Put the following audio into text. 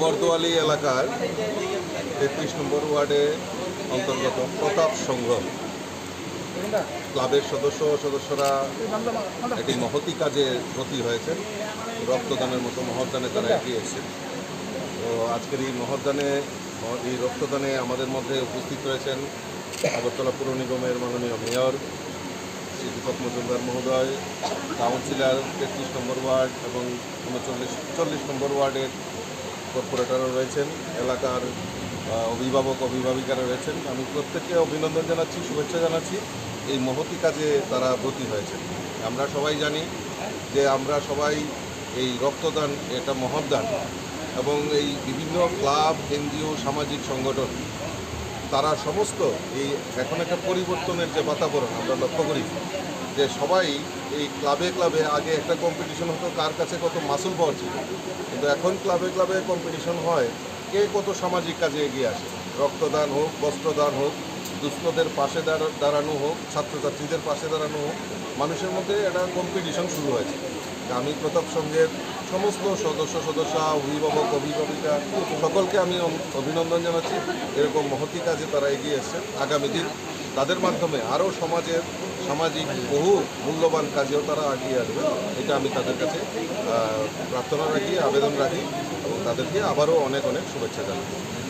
বর্দোয়ালি এলাকার তেত্রিশ নম্বর ওয়ার্ডে অন্তর্গত প্রতাপ সংঘ ক্লাবের সদস্য সদস্যরা একটি মহতি কাজে ব্রতী হয়েছেন। রক্তদানের মতো মহদানে তারা এগিয়ে এসেছেন। তো আজকের এই মহদানে এই রক্তদানে আমাদের মধ্যে উপস্থিত রয়েছেন আগরতলা পুর নিগমের মাননীয় মেয়র শ্রী দীপক মজুমদার মহোদয়, কাউন্সিলর তেত্রিশ নম্বর ওয়ার্ড এবং উনচল্লিশ, চল্লিশ নম্বর ওয়ার্ডের কর্পোরেটরও রয়েছেন, এলাকার অভিভাবক, অভিভাবিকারা রয়েছেন। আমি প্রত্যেককে অভিনন্দন জানাচ্ছি, শুভেচ্ছা জানাচ্ছি। এই মহতি কাজে তারা ব্রতী হয়েছেন। আমরা সবাই জানি যে আমরা সবাই এই রক্তদান এটা মহৎদান এবং এই বিভিন্ন ক্লাব, এনজিও, সামাজিক সংগঠন তারা সমস্ত এই এখন একটা পরিবর্তনের যে বাতাবরণ আমরা লক্ষ্য করি, যে সবাই এই ক্লাবে ক্লাবে আগে একটা কম্পিটিশন হতো কার কাছে কত মাসুল পাওয়া ছিল। কিন্তু এখন ক্লাবে ক্লাবে কম্পিটিশন হয় কে কত সামাজিক কাজে এগিয়ে আসে। রক্তদান হোক, বস্ত্রদান হোক, দুস্থদের পাশে দাঁড়া- দাঁড়ানো হোক, ছাত্রছাত্রীদের পাশে দাঁড়ানো হোক, মানুষের মধ্যে একটা কম্পিটিশন শুরু হয়েছে। আমি প্রতাপ সংঘের সমস্ত সদস্য, সদস্যা, অভিভাবক, অভিভাবিকা, সকলকে আমি অভিনন্দন জানাচ্ছি। এরকম মহতি কাজে তারা এগিয়ে এসেছেন আগামী দিন তাদের মাধ্যমে আরও সমাজের সামাজিক বহু মূল্যবান কাজেও তারা এগিয়ে আসবে। এটা আমি তাদের কাছে প্রার্থনা রাখি, আবেদন রাখি এবং তাদেরকে আবারও অনেক অনেক শুভেচ্ছা জানাই।